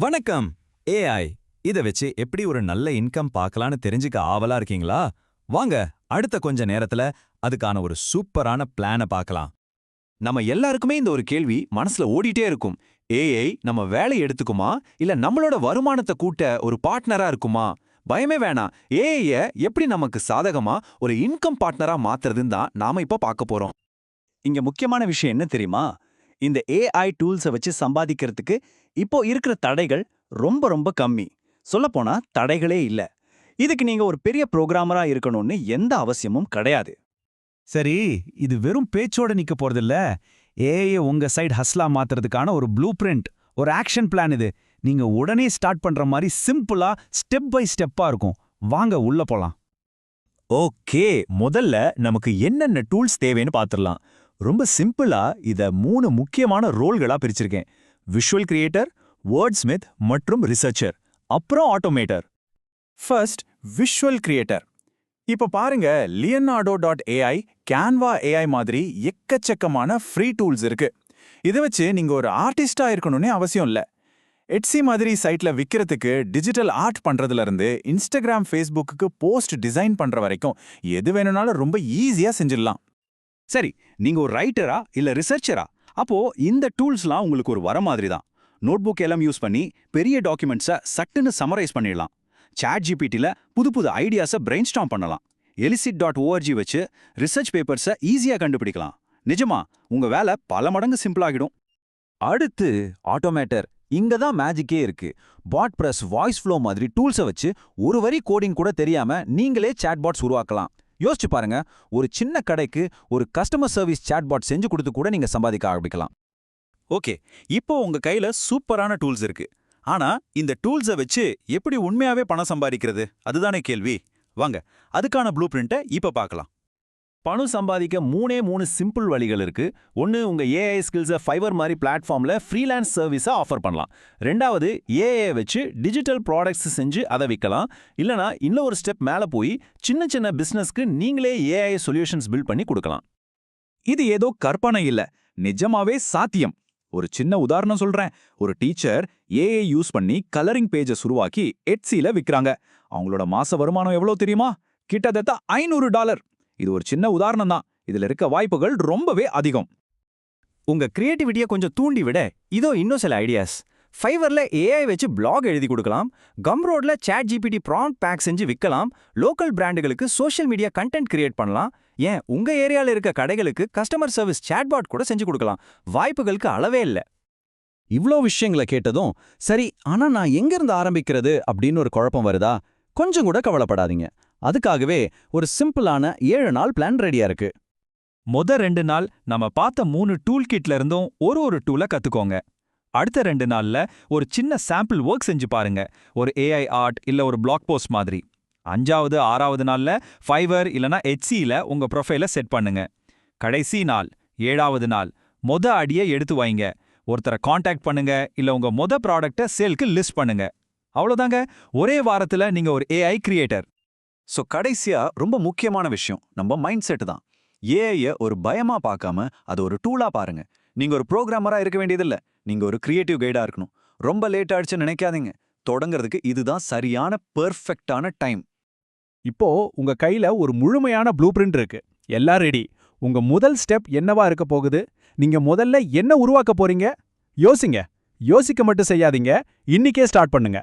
வணக்கம். ஏஐ இத வச்சு எப்படி ஒரு நல்ல இன்கம் பார்க்கலான்னு தெரிஞ்சுக்க ஆவலா இருக்கீங்களா? வாங்க அடுத்த கொஞ்ச நேரத்துல அதுக்கான ஒரு சூப்பரான பிளான பார்க்கலாம். நம்ம எல்லாருக்குமே இந்த ஒரு கேள்வி மனசுல ஓடிட்டே இருக்கும். ஏஐ நம்ம வேலை எடுத்துக்குமா? இல்ல நம்மளோட வருமானத்தை கூட்ட ஒரு பார்ட்னரா இருக்குமா? பயமே வேணாம். ஏஐய எப்படி நமக்கு சாதகமா ஒரு இன்கம் பார்ட்னரா மாத்துறதுன்னு தான் நாம இப்ப பார்க்க போறோம். இங்க முக்கியமான விஷயம் என்ன தெரியுமா? இந்த ஏஐ டூல்ஸை வச்சு சம்பாதிக்கிறதுக்கு இப்போ இருக்கிற தடைகள் ரொம்ப ரொம்ப கம்மி. சொல்லப்போனா தடைகளே இல்ல. இதுக்கு நீங்க ஒரு பெரிய புரோகிராமரா இருக்கணும்னு எந்த அவசியமும் கிடையாது. சரி இது வெறும் பேச்சோட நிக்க போறதில்ல. ஏஐ உங்க சைடு ஹஸ்லா மாத்துறதுக்கான ஒரு ப்ளூ பிரிண்ட் ஒரு ஆக்ஷன் பிளான் இது. நீங்க உடனே ஸ்டார்ட் பண்ற மாதிரி சிம்பிளா ஸ்டெப் பை ஸ்டெப்பா இருக்கும். வாங்க உள்ள போலாம். ஓகே முதல்ல நமக்கு என்னென்ன டூல்ஸ் தேவைன்னு பார்த்துடலாம் ரொம்ப சிம்பிளா இத மூணு முக்கியமான ரோல்களா பிரிச்சிருக்கேன். விஷுவல் கிரியேட்டர் வேர்ட்ஸ்மித் மற்றும் ரிசர்ச்சர் அப்புறம் ஆட்டோமேட்டர் ஃபர்ஸ்ட் விஷுவல் கிரியேட்டர் இப்போ பாருங்க Leonardo dot AI Canva AI மாதிரி எக்கச்சக்கமான ஃப்ரீ டூல்ஸ் இருக்கு. இதை வச்சு நீங்க ஒரு ஆர்டிஸ்டா இருக்கணும்னே அவசியம் இல்ல. எட்ஸி மாதிரி சைட்ல விற்கிறதுக்கு டிஜிட்டல் ஆர்ட் பண்றதுல இருந்து இன்ஸ்டாகிராம் ஃபேஸ்புக்கு போஸ்ட் டிசைன் பண்ற வரைக்கும் எது வேணும்னாலும் ரொம்ப ஈஸியா செஞ்சிடலாம். சரி நீங்க ஒரு ரைட்டரா இல்ல ரிசர்ச்சரா அப்போ இந்த டூல்ஸ்லாம் உங்களுக்கு ஒரு வர மாதிரி தான் நோட்புக் எல்லாம் யூஸ் பண்ணி பெரிய டாக்குமெண்ட்ஸை சட்டுன்னு சமரைஸ் பண்ணிடலாம். சாட் ஜிபிடியில் புது புது ஐடியாஸை பிரெயின் ஸ்டாம் பண்ணலாம். எலிசிட் டாட் ஓஆர்ஜி வச்சு ரிசர்ச் பேப்பர்ஸை ஈஸியாக கண்டுபிடிக்கலாம். நிஜமா உங்க வேலை பல மடங்கு சிம்பிளாகிடும். அடுத்து ஆட்டோமேட்டர். இங்க தான் மேஜிக்கே இருக்கு. பாட் பிரஸ் வாய்ஸ் ஃப்ளோ மாதிரி டூல்ஸை வச்சு ஒரு வரி கோடிங் கூட தெரியாம நீங்களே சாட்பாட்ஸ் உருவாக்கலாம். யோசிச்சு பாருங்க ஒரு சின்ன கடைக்கு ஒரு கஸ்டமர் சர்வீஸ் சாட்பாட் செஞ்சு கொடுத்து கூட நீங்க சம்பாதிக்க ஆரம்பிக்கலாம். ஓகே இப்போ உங்க கையில சூப்பரான டூல்ஸ் இருக்கு. ஆனா இந்த டூல்ஸை வச்சு எப்படி உண்மையாவே பணம் சம்பாதிக்கிறது? அதுதானே கேள்வி. வாங்க அதுக்கான ப்ளூ பிரிண்ட்டை இப்போ பார்க்கலாம். பணம் சம்பாதிக்க மூணே மூணு சிம்பிள் வழிகள் இருக்கு. ஒன்று உங்க ஏஐ ஸ்கில்ஸை ஃபைவர் மாதிரி பிளாட்ஃபார்ம்ல ஃப்ரீலான்ஸ் சர்வீஸை ஆஃபர் பண்ணலாம். ரெண்டாவது ஏஐ வச்சு டிஜிட்டல் ப்ராடக்ட்ஸ் செஞ்சு அதை விற்கலாம் இல்லனா இன்னும் ஒரு ஸ்டெப் மேலே போய் சின்ன சின்ன பிசினஸ்க்கு நீங்களே ஏஐ சொல்யூஷன்ஸ் பில்ட் பண்ணி கொடுக்கலாம். இது ஏதோ கற்பனை இல்ல. நிஜமாவே சாத்தியம். ஒரு சின்ன உதாரணம் சொல்றேன். ஒரு டீச்சர் ஏஐ யூஸ் பண்ணி கலரிங் பேஜஸ் உருவாக்கி எட்சில விற்கிறாங்க அவங்களோட மாச வருமானம் எவ்வளோ தெரியுமா? கிட்டத்தட்ட ஐநூறு டாலர். இது ஒரு சின்ன உதாரணம் தான். இதுல இருக்க வாய்ப்புகள் ரொம்பவே அதிகம். உங்க கிரியேட்டிவிட்டியை கொஞ்சம் தூண்டி விட இதோ இன்னும் சில ஐடியாஸ் ஃபைவர்ல ஏஐ வச்சு பிளாக் எழுதி கொடுக்கலாம். கம்ரோட்ல சேட் ஜிபிடி ப்ரான் பேக் செஞ்சு விற்கலாம் லோக்கல் பிராண்டுகளுக்கு சோஷியல் மீடியா கண்டென்ட் கிரியேட் பண்ணலாம். ஏன் உங்க ஏரியால இருக்க கடைகளுக்கு கஸ்டமர் சர்வீஸ் சேட்பாட் கூட செஞ்சு கொடுக்கலாம். வாய்ப்புகளுக்கு அளவே இல்ல. இவ்ளோ விஷயங்களை கேட்டதும் சரி ஆனா நான் எங்க இருந்து ஆரம்பிக்கிறது அப்படின்னு ஒரு குழப்பம் வருதா? கொஞ்சம் கூட கவலைப்படாதீங்க. அதுக்காகவே ஒரு சிம்பிளான ஏழு நாள் பிளான் ரெடியா இருக்கு. மொத ரெண்டு நாள் நம்ம பார்த்த மூணு டூல் கிட்ல இருந்தும் ஒரு ஒரு டூலை கத்துக்கோங்க. அடுத்த ரெண்டு நாள்ல ஒரு சின்ன சாம்பிள் ஒர்க் செஞ்சு பாருங்க. ஒரு ஏஐ ஆர்ட் இல்ல ஒரு பிளாக் போஸ்ட் மாதிரி. அஞ்சாவது ஆறாவது நாள்ல ஃபைவர் இல்லனா ஹெச்சியில உங்க ப்ரொஃபைல செட் பண்ணுங்க. கடைசி நாள் ஏழாவது நாள் மொத அடியை எடுத்து வைங்க. ஒருத்தரை காண்டாக்ட் பண்ணுங்க இல்ல உங்க மொத ப்ராடக்ட சேல்க்கு லிஸ்ட் பண்ணுங்க. அவ்வளோதாங்க ஒரே வாரத்துல நீங்க ஒரு ஏஐ கிரியேட்டர் ஸோ கடைசியா ரொம்ப முக்கியமான விஷயம். நம்ம மைண்ட் செட் தான் ஏஐய ஒரு பயமா பார்க்காம அது ஒரு டூலா பாருங்க. நீங்க ஒரு ப்ரோக்ராமராக இருக்க வேண்டியதில்ல. நீங்க ஒரு கிரியேட்டிவ் கைடா இருக்கணும். ரொம்ப லேட் ஆயிடுச்சுன்னு நினைக்காதீங்க. தொடங்குறதுக்கு இதுதான் சரியான பெர்ஃபெக்டான டைம் இப்போ உங்க கையில ஒரு முழுமையான ப்ளூ பிரிண்ட் இருக்கு. எல்லாம் ரெடி உங்க முதல் ஸ்டெப் என்னவா இருக்க போகுது? நீங்க முதல்ல என்ன உருவாக்க போறீங்க? யோசிங்க. யோசிக்க மட்டும் செய்யாதீங்க. இன்னிக்கே ஸ்டார்ட் பண்ணுங்க.